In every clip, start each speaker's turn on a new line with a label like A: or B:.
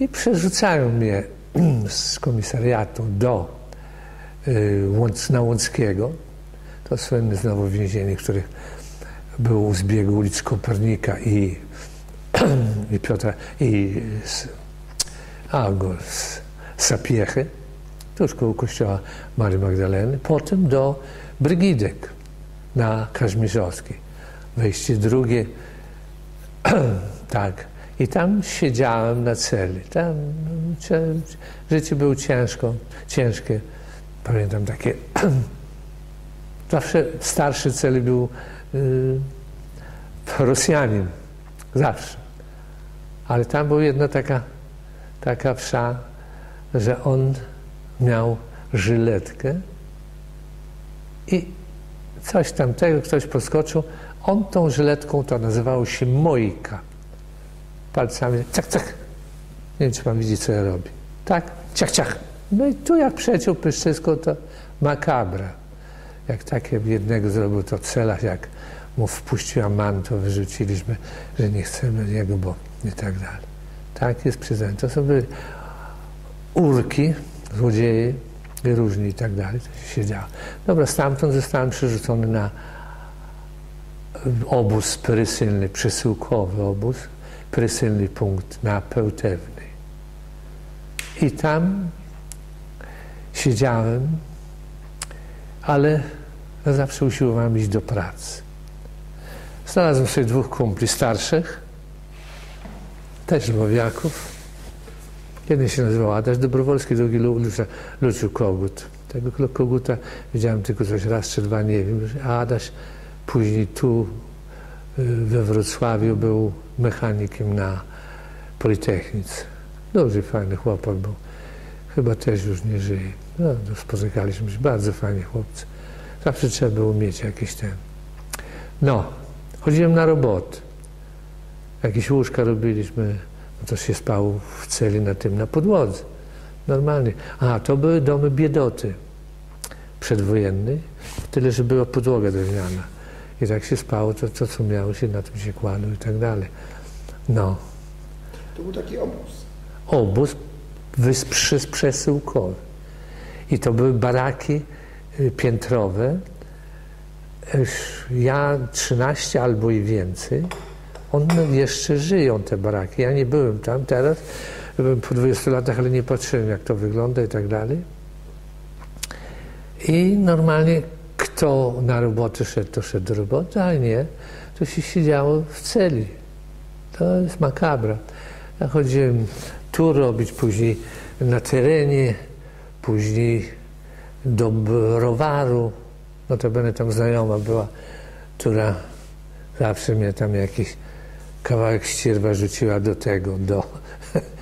A: I przerzucają mnie z komisariatu do y, na Łąckiego. To słynne znowu więzienie, które było u zbiegu ulic Kopernika i, i Piotra i a, go, z Sapiechy, tuż koło kościoła Marii Magdaleny. Potem do Brygidek na Kazimierzowskiej. Wejście drugie, tak. I tam siedziałem na celi. Tam życie było ciężko, ciężkie. Pamiętam takie. Zawsze starszy celi był y, Rosjanin. Zawsze. Ale tam była jedna taka, taka wsza, że on miał żyletkę i coś tamtego, ktoś poskoczył. On tą żyletką, to nazywało się mojka. Palcami, cak, cak. Nie wiem, czy pan widzi, co ja robię. Tak, ciach, ciach. No i tu jak przeciął pyszczysko, to makabra. Jak takie jednego zrobił to cela, jak mu wpuściła man, to wyrzuciliśmy, że nie chcemy jego, bo i tak dalej. Tak jest przyznanie. To są byli urki, złodzieje i różni i tak dalej. To się siedziało. Dobra, stamtąd zostałem przerzucony na obóz prysylny, przesyłkowy obóz, prysylny punkt na Pełtewnej. I tam siedziałem, ale zawsze usiłowałem iść do pracy. Znalazłem sobie dwóch kumpli starszych, też Lwowiaków. Jeden się nazywał Adaś Dobrowolski, drugi Luciu Kogut. Tego Koguta widziałem tylko coś raz czy dwa, nie wiem. A Adaś później tu we Wrocławiu był mechanikiem na Politechnice. Dobry, fajny chłopak był. Chyba też już nie żyje. No, spotykaliśmy się, bardzo fajni chłopcy. Zawsze trzeba było mieć jakiś ten. No, chodziłem na roboty. Jakieś łóżka robiliśmy, no to się spał w celi na tym, na podłodze. Normalnie. A, to były domy biedoty przedwojennej, tyle, że była podłoga drewniana. I tak się spało, to, to co miało się, na tym się kładło i tak dalej. No.
B: To był taki obóz.
A: Obóz przesyłkowy. I to były baraki y, piętrowe. Ja 13 albo i więcej. One jeszcze żyją, te baraki. Ja nie byłem tam teraz. Byłem po 20 latach, ale nie patrzyłem, jak to wygląda i tak dalej. I normalnie kto na robotę szedł, to szedł do roboty, a nie, to się siedziało w celi. To jest makabra. Ja chodziłem tu robić, później na terenie, później do browaru. No to będę tam znajoma była, która zawsze mnie tam jakiś kawałek ścierwa rzuciła do tego, do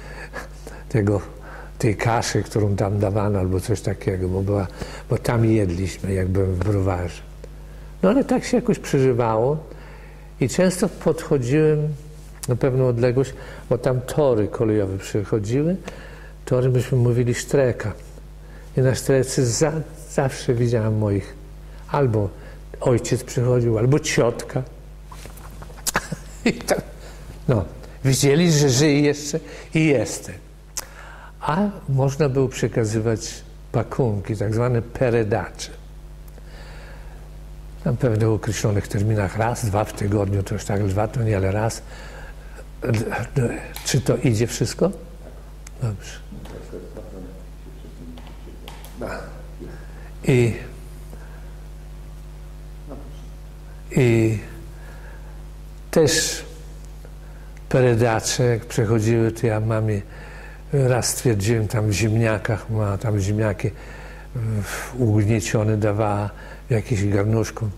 A: tego, tej kaszy, którą tam dawano albo coś takiego, bo, była, bo tam jedliśmy, jak byłem w browarze. No ale tak się jakoś przeżywało i często podchodziłem na pewną odległość, bo tam tory kolejowe przychodziły, tory byśmy mówili sztreka. I na sztrece za, zawsze widziałem moich albo ojciec przychodził, albo ciotka. I tak, no, widzieli, że żyje jeszcze i jestem. A można było przekazywać pakunki, tak zwane peredacze. Na pewno w określonych terminach raz, dwa w tygodniu, to już tak dwa to nie, ale raz. Czy to idzie wszystko? Dobrze. I, i też peredacze, jak przechodziły, to ja mamie raz stwierdziłem tam w ziemniakach, ma tam ziemniaki ugniecione dawała w jakimś garnuszku.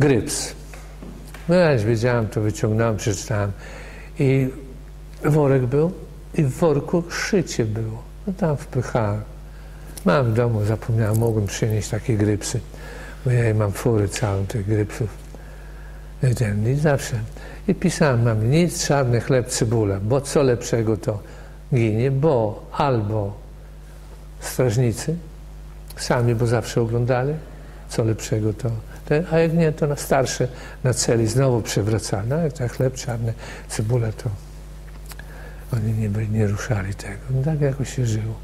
A: Gryps. No ja już wiedziałem, to wyciągnąłem, przeczytałem. I worek był i w worku szycie było. No tam wpychałem. Mam w domu, zapomniałem, mogłem przynieść takie grypsy, bo ja mam fury całą tych grypsów. I, ten, I zawsze. I pisałem mamie, nic, czarny chleb, cebula, bo co lepszego to ginie, bo albo strażnicy, sami, bo zawsze oglądali, co lepszego to, a jak nie, to na starsze, na celi znowu przewracane, jak tak chleb czarny, cebula to Oni nie, nie ruszali tego. No tak jakoś się żyło.